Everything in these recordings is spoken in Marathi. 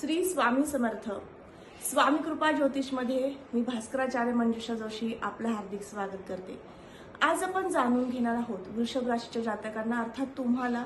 श्री स्वामी समर्थ. स्वामी कृपा ज्योतिषमध्ये मी भास्कराचार्य मंजुषा जोशी आपलं हार्दिक स्वागत करते. आज आपण जाणून घेणार आहोत वृषभ राशीच्या जातकांना अर्थात तुम्हाला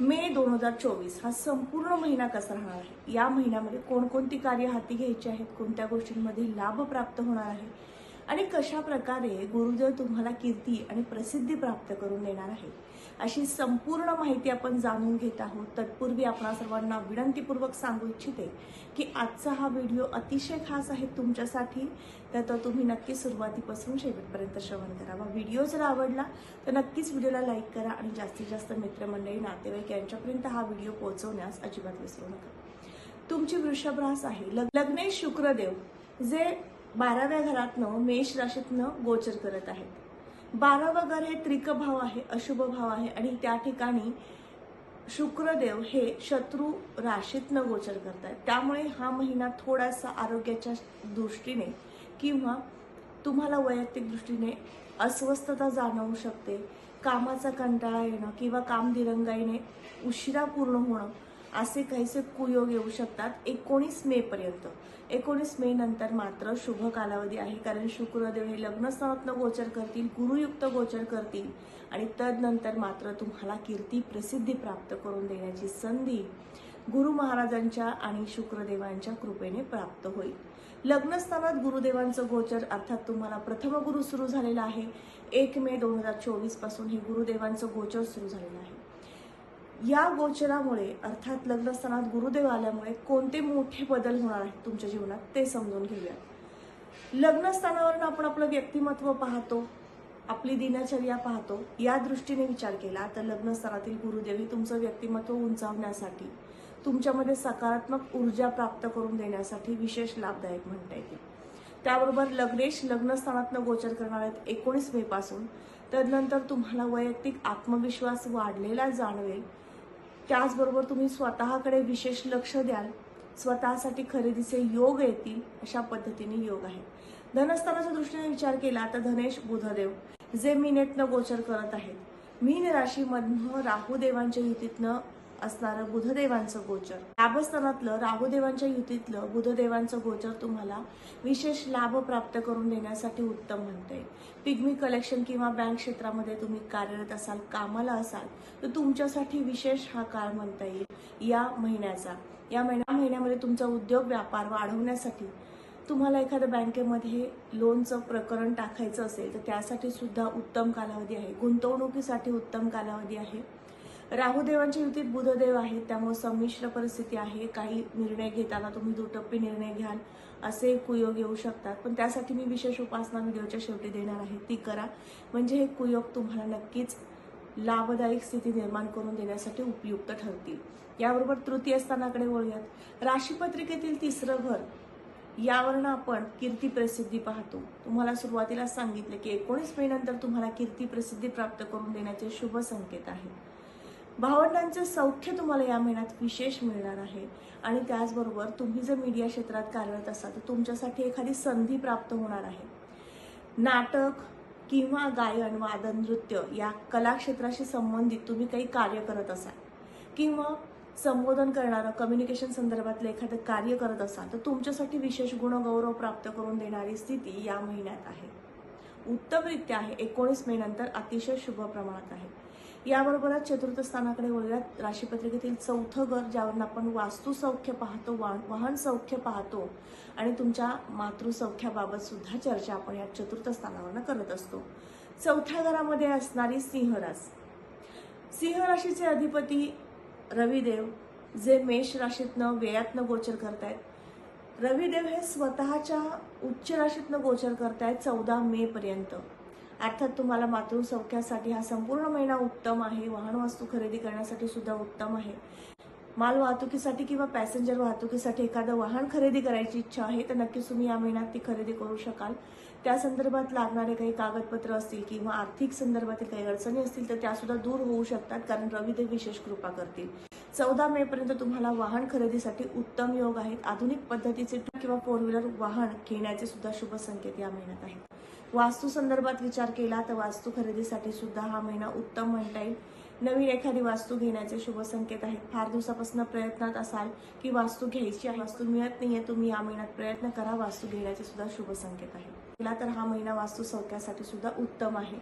मे दोन हजार चोवीस हा संपूर्ण महिना कसा राहणार आहे? या महिन्यामध्ये कोणकोणती कार्य हाती घ्यायची आहेत? कोणत्या गोष्टींमध्ये लाभ प्राप्त होणार आहे? आणि कशा प्रकारे गुरुदेव तुम्हाला कीर्ती आणि प्रसिद्धी प्राप्त करून देणार आहे अशी संपूर्ण माहिती आपण जाणून घेत आहोत. तत्पूर्वी आपणा सर्वांना विनंतीपूर्वक सांगू इच्छिते की आजचा हा व्हिडिओ अतिशय खास आहे तुमच्यासाठी. तर तो तुम्ही नक्की सुरुवातीपासून शेवटपर्यंत श्रवण करावा. व्हिडिओ जर आवडला तर नक्कीच व्हिडिओला लाईक करा आणि जास्तीत जास्त मित्रमंडळी नातेवाईक यांच्यापर्यंत हा व्हिडिओ पोहोचवण्यास अजिबात विसरू नका. तुमची वृषभ रास आहे. लग्ने लग्नेश शुक्रदेव जे बाराव्या घरातनं मेष राशीतनं गोचर करत आहेत. बारावा घर हे त्रिकभाव आहे अशुभ भाव आहे आणि त्या ठिकाणी शुक्रदेव हे शत्रू राशीतनं गोचर करतात त्यामुळे हा महिना थोडासा आरोग्याच्या दृष्टीने किंवा तुम्हाला वैयक्तिक दृष्टीने अस्वस्थता जाणवू शकते. कामाचा कंटाळा येणं किंवा काम दिरंगाईने उशिरा पूर्ण होणं असे काहीसे कुयोग येऊ शकतात. एकोणीस मे पर्यंत. एकोणीस मे नंतर मात्र शुभ कालावधी आहे. कारण शुक्रदेव हे लग्नस्थानातनं गोचर करतील गुरुयुक्त गोचर करतील आणि तदनंतर मात्र तुम्हाला कीर्ती प्रसिद्धी प्राप्त करून देण्याची संधी गुरु महाराजांच्या आणि शुक्रदेवांच्या कृपेने प्राप्त होईल. लग्नस्थानात गुरुदेवांचं गोचर अर्थात तुम्हाला प्रथम गुरु सुरू झालेला आहे. एक मे दोन हजार चोवीसपासून हे गुरुदेवांचं गोचर सुरू झालेलं आहे. या गोचरामुळे अर्थात लग्नस्थानात गुरुदेव आल्यामुळे कोणते मोठे बदल होणार आहेत तुमच्या जीवनात ते समजून घेऊया. लग्नस्थानावरून आपण आपलं व्यक्तिमत्व पाहतो आपली दिनचर्या पाहतो या दृष्टीने विचार केला तर लग्नस्थानातील गुरुदेव हे तुमचं व्यक्तिमत्व उंचावण्यासाठी तुमच्यामध्ये सकारात्मक ऊर्जा प्राप्त करून देण्यासाठी विशेष लाभदायक म्हणता येतील. त्याबरोबर लग्नेश लग्नस्थानातनं गोचर करणार आहेत एकोणीस मे पासून. तदनंतर तुम्हाला वैयक्तिक आत्मविश्वास वाढलेला जाणवेल. त्याचबरोबर तुम्ही स्वतःकडे विशेष लक्ष द्याल. स्वतःसाठी खरेदीचे योग येतील अशा पद्धतीने योग आहे धनस्थानाच्या दृष्टीने विचार केला तर धनेश बुधदेव जे मीनेतनं गोचर करत आहेत. मीन राशीमधनं राहुदेवांच्या युतीतनं असणारं बुधदेवांचं गोचर. लाभस्थानातलं राहुदेवांच्या युतीतलं बुधदेवांचं गोचर तुम्हाला विशेष लाभ प्राप्त करून देण्यासाठी उत्तम म्हणता. येईल पिग्मी कलेक्शन किंवा बँक क्षेत्रामध्ये तुम्ही कार्यरत असाल कामाला असाल तर तुमच्यासाठी विशेष हा काळ म्हणता येईल. या महिन्याचा. या महिन्या महिन्यामध्ये तुमचा उद्योग व्यापार वाढवण्यासाठी तुम्हाला एखाद्या बँकेमध्ये लोनचं प्रकरण टाकायचं असेल तर त्यासाठी सुद्धा उत्तम कालावधी आहे. गुंतवणुकीसाठी उत्तम कालावधी आहे. राहुदेवांच्या युतीत बुधदेव आहेत त्यामुळे संमिश्र परिस्थिती आहे. काही निर्णय घेताना तुम्ही दुटप्पी निर्णय घ्याल असे कुयोग येऊ शकतात. पण त्यासाठी मी विशेष उपासना व्हिडिओच्या शेवटी देणार आहे. ती करा. म्हणजे हे कुयोग तुम्हाला नक्कीच लाभदायक स्थिती निर्माण करून देण्यासाठी उपयुक्त ठरतील. याबरोबर तृतीय स्थानाकडे वळूयात. राशीपत्रिकेतील तिसरं घर यावरनं आपण कीर्ती प्रसिद्धी पाहतो. तुम्हाला सुरुवातीला सांगितले की एकोणीस मे नंतर तुम्हाला कीर्ती प्रसिद्धी प्राप्त करून देण्याचे शुभ संकेत आहेत भावंडांचे सौख्य तुम्हाला या महिन्यात विशेष मिळणार आहे. आणि त्याचबरोबर तुम्ही जर मीडिया क्षेत्रात कार्यरत असाल तर तुमच्यासाठी एखादी संधी प्राप्त होणार आहे. नाटक किंवा गायन वादन नृत्य या कलाक्षेत्राशी संबंधित तुम्ही काही कार्य करत असाल किंवा संबोधन करणारं कम्युनिकेशन संदर्भातलं एखादं कार्य करत असाल तर तुमच्यासाठी विशेष गुणगौरव प्राप्त करून देणारी स्थिती या महिन्यात आहे. उत्तमरित्या आहे. एकोणीस मे नंतर अतिशय शुभ प्रमाणात आहे. याबरोबरच चतुर्थ स्थानाकडे वळूयात. राशीपत्रिकेतील चौथं घर ज्यावरून आपण वास्तुसौख्य पाहतो वाहन वाहन सौख्य पाहतो आणि तुमच्या मातृसौख्याबाबत सुद्धा चर्चा आपण या चतुर्थ स्थानावरनं करत असतो. चौथ्या घरामध्ये असणारी सिंहरास सिंह राशीचे अधिपती रविदेव जे मेष राशीतनं व्ययातनं गोचर करतायत. रविदेव हे स्वतःच्या उच्च राशीतनं गोचर करतायत चौदा मे पर्यंत. अर्थात तुम्हाला मातृसौख्यासाठी हा संपूर्ण महिना उत्तम आहे. वाहन वस्तू खरेदी करण्यासाठी सुद्धा उत्तम आहे. माल वाहतुकीसाठी किंवा पॅसेंजर वाहतुकीसाठी एखादं वाहन खरेदी करायची इच्छा आहे तर नक्कीच तुम्ही या महिन्यात ती खरेदी करू शकाल. त्या संदर्भात लागणारे काही कागदपत्र असतील किंवा आर्थिक संदर्भातील काही अडचणी असतील तर त्या सुद्धा दूर होऊ शकतात कारण रविदेव विशेष कृपा करतील. चौदा मे पर्यंत तुम्हाला वाहन खरेदीसाठी उत्तम योग आहेत. आधुनिक पद्धतीचे किंवा फोर व्हीलर वाहन घेण्याचे सुद्धा शुभ संकेत या महिन्यात आहेत. वास्तू संदर्भात विचार केला तर वास्तू खरेदीसाठी सुद्धा हा महिना उत्तम म्हणता येईल. नवीन एखादी वास्तू घेण्याचे शुभ संकेत आहेत. फार दिवसापासून प्रयत्नात असाल की वास्तू घ्यायची आहे. वास्तू मिळत नाहीये तुम्ही या महिन्यात प्रयत्न करा. वास्तू घेण्याचे सुद्धा शुभ संकेत आहे तर हा महिना वास्तू सौख्यासाठी सुद्धा उत्तम आहे.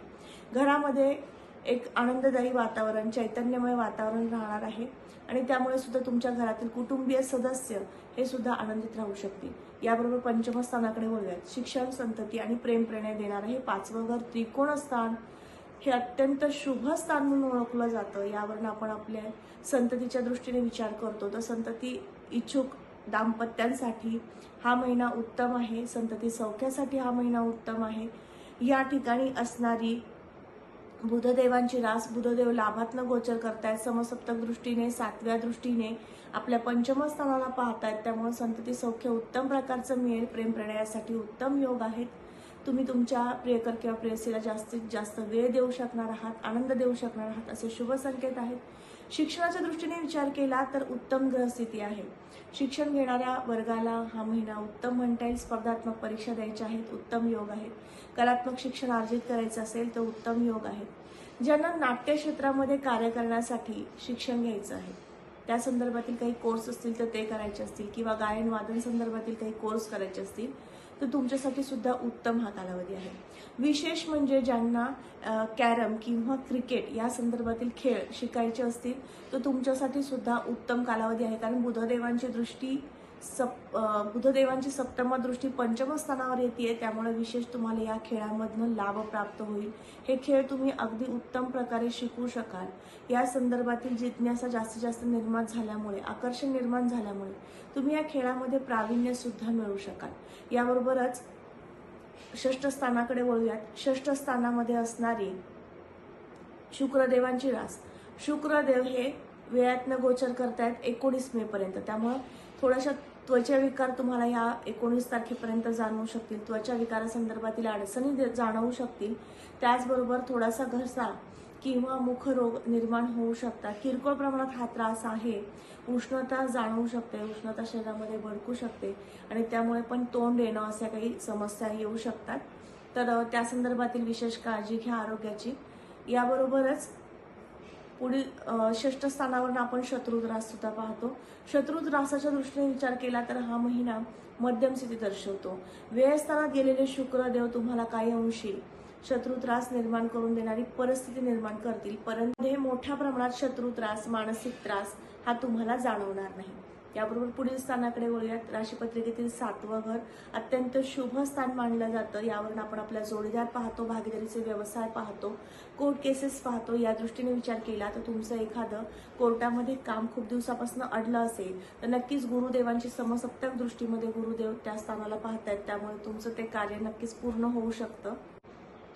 घरामध्ये एक आनंददायी वातावरण चैतन्यमय वातावरण राहणार आहे. आणि त्यामुळे सुद्धा तुमच्या घरातील कुटुंबीय सदस्य हे सुद्धा आनंदित राहू शकतील. याबरोबर पंचमस्थानाकडे वळूयात शिक्षण संतती आणि प्रेम प्रेरणा देणार आहे पाचवं घर त्रिकोण स्थान हे अत्यंत शुभ स्थान म्हणून ओळखलं जातं. यावरून आपण आपल्या संततीच्या दृष्टीने विचार करतो. तर संतती इच्छुक दाम्पत्यांसाठी हा महिना उत्तम आहे. संतती सौख्यासाठी हा महिना उत्तम आहे. या ठिकाणी असणारी बुधदेवांची रास बुधदेव लाभातनं गोचर करतायत समसप्तक दृष्टीने सातव्या दृष्टीने आपल्या पंचम स्थानाला पाहतायत. त्यामुळे संतती सौख्य उत्तम प्रकारचं मिळेल. प्रेम प्रणयासाठी उत्तम योग आहेत. तुम्ही तुमच्या प्रियकर किंवा प्रेयसीला जास्तीत जास्त वेळ देऊ शकणार आहात आनंद देऊ शकणार आहात असे शुभ संकेत आहेत. शिक्षणाच्या दृष्टीने विचार केला तर उत्तम ग्रहस्थिती आहे. शिक्षण घेणाऱ्या वर्गाला हा महिना उत्तम म्हणता येईल. स्पर्धात्मक परीक्षा द्यायच्या आहेत. उत्तम योग आहेत. कलात्मक शिक्षण अर्जित करायचं असेल तर उत्तम योग आहेत. ज्यांना नाट्य क्षेत्रामध्ये कार्य करण्यासाठी शिक्षण घ्यायचं आहे. त्या संदर्भातील काही कोर्स असतील तर ते करायचे असतील किंवा गायन वादन संदर्भातील काही कोर्स करायचे असतील. तर तुमच्यासाठी सुद्धा उत्तम हा कालावधी आहे. विशेष म्हणजे ज्यांना कॅरम किंवा क्रिकेट या संदर्भातील खेळ शिकायचे असतील तर तुमच्यासाठी सुद्धा उत्तम कालावधी आहे. कारण बुधदेवांची दृष्टी सप बुधदेवांची सप्तम दृष्टी पंचम स्थानावर येते त्यामुळे विशेष तुम्हाला या खेळामधनं लाभ प्राप्त होईल. हे खेळ तुम्ही अगदी उत्तम प्रकारे शिकू शकाल. या संदर्भातील जिज्ञासा जास्तीत जास्त निर्माण झाल्यामुळे आकर्षण निर्माण झाल्यामुळे तुम्ही या खेळामध्ये प्रावीण्य सुद्धा मिळवू शकाल. याबरोबरच षष्ठ स्थानाकडे वळूयात. षष्ठ स्थानामध्ये असणारी शुक्रदेवांची रास. शुक्रदेव हे वेळातनं गोचर करतायत एकोणीस मे पर्यंत. त्यामुळं थोड्याशा त्वचा विकार तुम्हाला या एकोणीस तारखेपर्यंत जाणवू शकतील. त्वचा विकारासंदर्भातील अडचणी दे- जाणवू शकतील. त्याचबरोबर थोडासा घसा किंवा मुखरोग निर्माण होऊ शकतात. किरकोळ प्रमाणात हा त्रास आहे. उष्णता जाणवू शकते. उष्णता शरीरामध्ये भडकू शकते. आणि त्यामुळे पण तोंड येणं अशा काही समस्या येऊ शकतात. तर त्या संदर्भातील विशेष काळजी घ्या आरोग्याची. याबरोबरच पुढील अ, षष्ठ स्थानावर आपण शत्रुद्रास सुद्धा पाहतो. शत्रुद्रासाच्या दृष्टीने विचार केला तर हा महिना मध्यम स्थिती दर्शवतो. व्ययस्थानात गेलेले शुक्रदेव तुम्हाला काही अंशी? शत्रुत्रास निर्माण करून देणारी परिस्थिती निर्माण करतील परंतु हे मोठ्या प्रमाणात शत्रुत्रास मानसिक त्रास हा तुम्हाला जाणवणार नाही. याबरोबर पुढील स्थानाकडे वळूयात. राशीपत्रिकेतील सातवं घर अत्यंत शुभ स्थान मानलं जातं. यावरून आपण आपला जोडीदार पाहतो भागीदारीचे व्यवसाय पाहतो कोर्ट केसेस पाहतो. या दृष्टीने विचार केला तर तुमचं एखादं कोर्टामध्ये काम खूप दिवसापासून अडलं असेल तर नक्कीच गुरुदेवांची समसप्तक दृष्टीमध्ये गुरुदेव त्या स्थानाला पाहतायत. त्यामुळे तुमचं ते कार्य नक्कीच पूर्ण होऊ शकतं.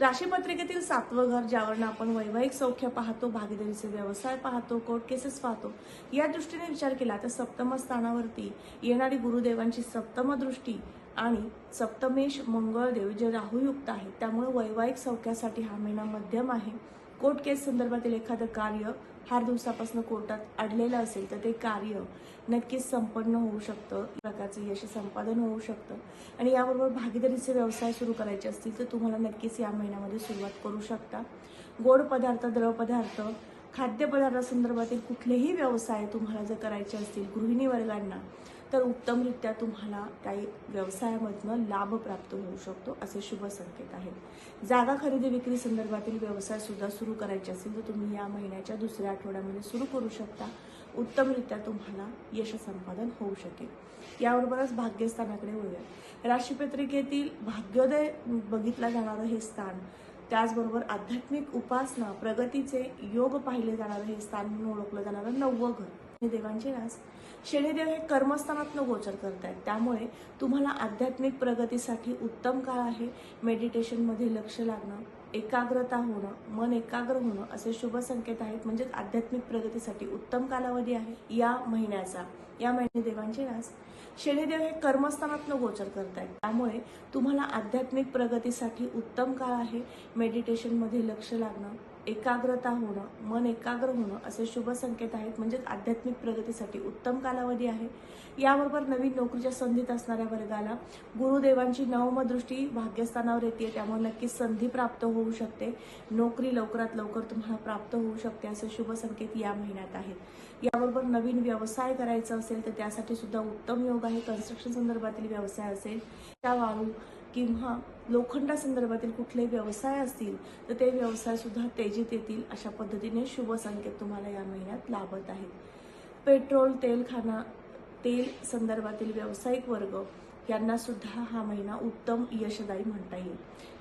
राशीपत्रिकेतील सातवं घर ज्यावरनं आपण वैवाहिक सौख्य पाहतो भागीदारीचे व्यवसाय पाहतो कोर्ट केसेस पाहतो या दृष्टीने विचार केला तर सप्तम स्थानावरती येणारी गुरुदेवांची सप्तम दृष्टी आणि सप्तमेश मंगळदेव जे राहुयुक्त आहे त्यामुळे वैवाहिक सौख्यासाठी हा महिना मध्यम आहे. कोर्ट केस संदर्भातील एखादं कार्य फार दिवसापासून कोर्टात अडलेलं असेल तर ते कार्य नक्कीच संपन्न होऊ शकतं. प्रकारचं यश संपादन होऊ शकतं. आणि याबरोबर भागीदारीचे व्यवसाय सुरू करायचे असतील तर तुम्हाला नक्कीच या महिन्यामध्ये सुरुवात करू शकता. गोड पदार्थ द्रव पदार्थ खाद्यपदार्थासंदर्भातील कुठलेही व्यवसाय तुम्हाला जर करायचे असतील गृहिणी वर्गांना तर उत्तमरित्या तुम्हाला काही व्यवसायामधनं लाभ प्राप्त होऊ शकतो असे शुभ संकेत आहेत. जागा खरेदी विक्री संदर्भातील व्यवसाय सुद्धा सुरू करायचे असेल तर तुम्ही या महिन्याच्या दुसऱ्या आठवड्यामध्ये सुरू करू शकता. उत्तमरित्या तुम्हाला यश संपादन होऊ शकेल. याबरोबरच भाग्यस्थानाकडे वळूया राशीपत्रिकेतील भाग्योदय बघितला जाणारं हे स्थान त्याचबरोबर आध्यात्मिक उपासना प्रगतीचे योग पाहिले जाणारं हे स्थान म्हणून ओळखलं जाणारं नववं घर. हे देवांचे रास शनिदेव हे कर्मस्थानातनं गोचर करतायत. त्यामुळे तुम्हाला आध्यात्मिक प्रगतीसाठी उत्तम काळ आहे. मेडिटेशनमध्ये लक्ष लागणं एकाग्रता होणं मन एकाग्र होणं असे शुभ संकेत आहेत. म्हणजेच आध्यात्मिक प्रगतीसाठी उत्तम कालावधी आहे या महिन्याचा. या महिने देवांचे रास. शनिदेव हे कर्मस्थानातनं गोचर करतायत. त्यामुळे तुम्हाला आध्यात्मिक प्रगतीसाठी उत्तम काळ आहे. मेडिटेशनमध्ये लक्ष लागणं एकाग्रता होणं मन एकाग्र होणं असे शुभ संकेत आहेत. म्हणजेच आध्यात्मिक प्रगतीसाठी उत्तम कालावधी आहे. याबरोबर नवीन नोकरीच्या संधीत असणाऱ्या वर्गाला गुरुदेवांची नवमदृष्टी भाग्यस्थानावर येते. त्यामुळे नक्कीच संधी प्राप्त होऊ शकते. नोकरी लवकरात लवकर तुम्हाला प्राप्त होऊ शकते असे शुभ संकेत या महिन्यात आहेत. याबरोबर नवीन व्यवसाय करायचा असेल तर त्यासाठी सुद्धा उत्तम योग आहे. कन्स्ट्रक्शन संदर्भातील व्यवसाय असेल त्या वाळू किंवा लोखंडा संदर्भातील व्यवसाय असतील तर ते व्यवसाय सुद्धा तेजीत येतील अशा पद्धतीने शुभ संकेत तुम्हाला या महिन्यात लाभत आहेत. पेट्रोल तेलखाना तेल संदर्भातील व्यावसायिक वर्ग यांना सुद्धा हा महिना उत्तम यशदायी म्हणता येईल.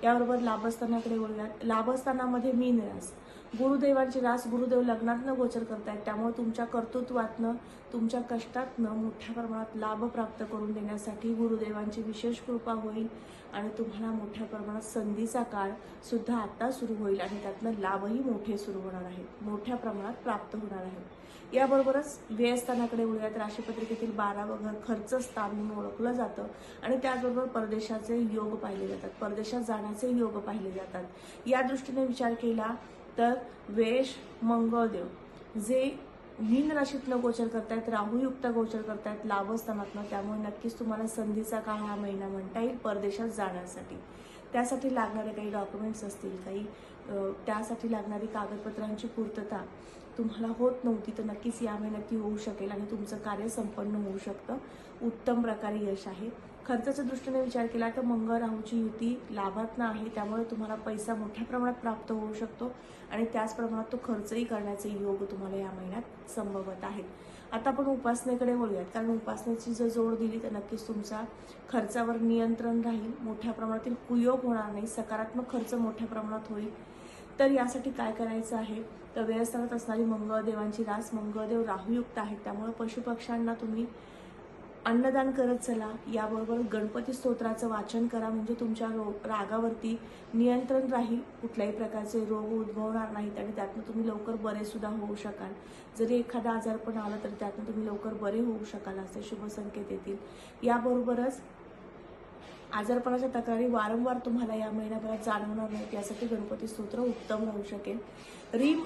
याबरोबर लाभस्थानाकडे वळूयात. लाभस्थानामध्ये मीन रास गुरुदेवांची रास गुरुदेव लग्नातनं गोचर करतायत. त्यामुळे तुमच्या कर्तृत्वातनं तुमच्या कष्टातनं मोठ्या प्रमाणात लाभ प्राप्त करून देण्यासाठी गुरुदेवांची विशेष कृपा होईल आणि तुम्हाला मोठ्या प्रमाणात संधीचा काळ सुद्धा आत्ता सुरू होईल आणि त्यातनं लाभही मोठे सुरू होणार आहेत. मोठ्या प्रमाणात प्राप्त होणार आहेत. याबरोबरच व्ययस्थानाकडे वळूयात. राशीपत्रिकेतील बारा वगैरे खर्च स्थान म्हणून ओळखलं जातं आणि त्याचबरोबर परदेशाचे योग पाहिले जातात. परदेशात जाण्याचे योग पाहिले जातात. या दृष्टीने विचार केला तर वेश मंगळदेव जे मीन राशीतनं गोचर करतायत राहूयुक्त गोचर करतायत लाभस्थानातनं त्यामुळे नक्कीच तुम्हाला संधीचा काळ हा महिना म्हणता येईल परदेशात जाण्यासाठी. त्यासाठी लागणारे काही डॉक्युमेंट्स असतील काही त्यासाठी लागणारी कागदपत्रांची पूर्तता तुम्हाला होत नव्हती तर नक्कीच या महिन्यात ती होऊ शकेल आणि तुमचं कार्य संपन्न होऊ शकतं. उत्तम प्रकारे यश आहे. खर्चाच्या दृष्टीने विचार केला तर मंगळ राहूची युती लाभातनं आहे त्यामुळे तुम्हाला पैसा मोठ्या प्रमाणात प्राप्त होऊ शकतो आणि त्याच प्रमाणात तो खर्चही करण्याचे योग तुम्हाला या महिन्यात संभवत आहेत. आता आपण उपासनेकडे वळूयात कारण उपासनेची जर जोड दिली तर नक्कीच तुमचा खर्चावर नियंत्रण राहील मोठ्या प्रमाणातील कुयोग होणार नाही सकारात्मक खर्च मोठ्या प्रमाणात होईल. तर यासाठी काय करायचं आहे? तर व्यवस्थानात असणारी मंगळदेवांची रास मंगळदेव राहूयुक्त आहेत त्यामुळे पशुपक्ष्यांना तुम्ही अन्नदान करत चला. याबरोबर गणपती स्तोत्राचं वाचन करा. म्हणजे तुमच्या रोग रागावरती नियंत्रण राहील. कुठल्याही प्रकारचे रोग उद्भवणार नाहीत आणि त्यातनं तुम्ही लवकर बरेसुद्धा होऊ शकाल. जरी एखादा आजारपण आला तर त्यातनं तुम्ही लवकर बरे होऊ शकाल असे शुभसंकेत येतील. याबरोबरच आजारपणाच्या तक्रारी वारंवार तुम्हाला या महिन्याभरात जाणवणार नाहीत. यासाठी गणपती स्तोत्र उत्तम राहू शकेल. रीम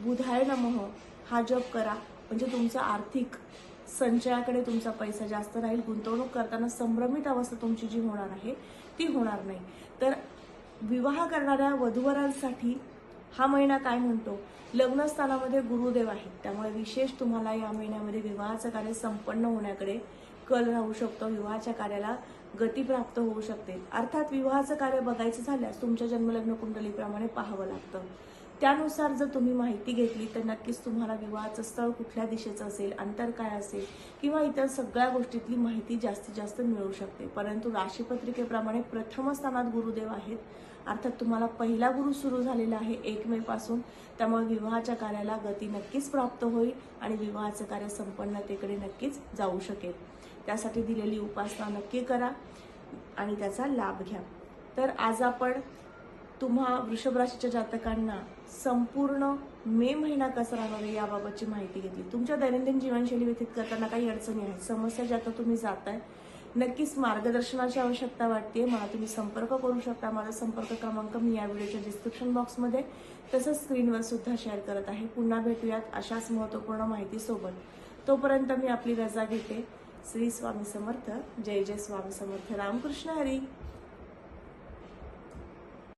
बुधाय नमः. हा जप करा. म्हणजे तुमचं आर्थिक संचयाकडे तुमचा पैसा जास्त राहील गुंतवणूक करताना संभ्रमित अवस्था तुमची जी होणार आहे ती होणार नाही. तर विवाह करणाऱ्या वधूवरांसाठी हा महिना काय म्हणतो? लग्नस्थानामध्ये गुरुदेव आहेत. त्यामुळे विशेष तुम्हाला या महिन्यामध्ये विवाहाचं कार्य संपन्न होण्याकडे कल राहू शकतो. विवाहाच्या कार्याला गती प्राप्त होऊ शकते. अर्थात विवाहाचं कार्य बघायचं झाल्यास तुमच्या जन्मलग्न कुंडलीप्रमाणे पाहावं लागतं. त्यानुसार जर तुम्ही माहिती घेतली तर नक्कीच तुम्हाला विवाहाचं स्थळ कुठल्या दिशेचं असेल अंतर काय असेल किंवा इतर सगळ्या गोष्टीतली माहिती जास्तीत जास्त मिळू शकते. परंतु राशीपत्रिकेप्रमाणे प्रथम स्थानात गुरुदेव आहेत. अर्थात तुम्हाला पहिला गुरु सुरू झालेला आहे एक मे पासून. त्यामुळे विवाहाच्या कार्याला गती नक्कीच प्राप्त होईल आणि विवाहाचं कार्य संपन्नतेकडे नक्कीच जाऊ शकेल. त्यासाठी दिलेली उपासना नक्की करा आणि त्याचा लाभ घ्या. तर आज आपण तुम्हा वृषभ राशीच्या जातकांना संपूर्ण मे महिना कसा राहणार आहे याबाबतची माहिती घेतली. तुमच्या दैनंदिन जीवनशैली व्यतीत करताना काही अडचणी आहेत. समस्या ज्या आता तुम्ही जाताय नक्कीच मार्गदर्शनाची आवश्यकता वाटते मला तुम्ही संपर्क करू शकता. माझा संपर्क क्रमांक मी या व्हिडिओच्या डिस्क्रिप्शन बॉक्समध्ये तसंच स्क्रीनवर सुद्धा शेअर करत आहे. पुन्हा भेटूयात अशाच महत्त्वपूर्ण माहितीसोबत. तोपर्यंत मी आपली रजा घेते. श्री स्वामी समर्थ. जय जय स्वामी समर्थ. रामकृष्ण हरी.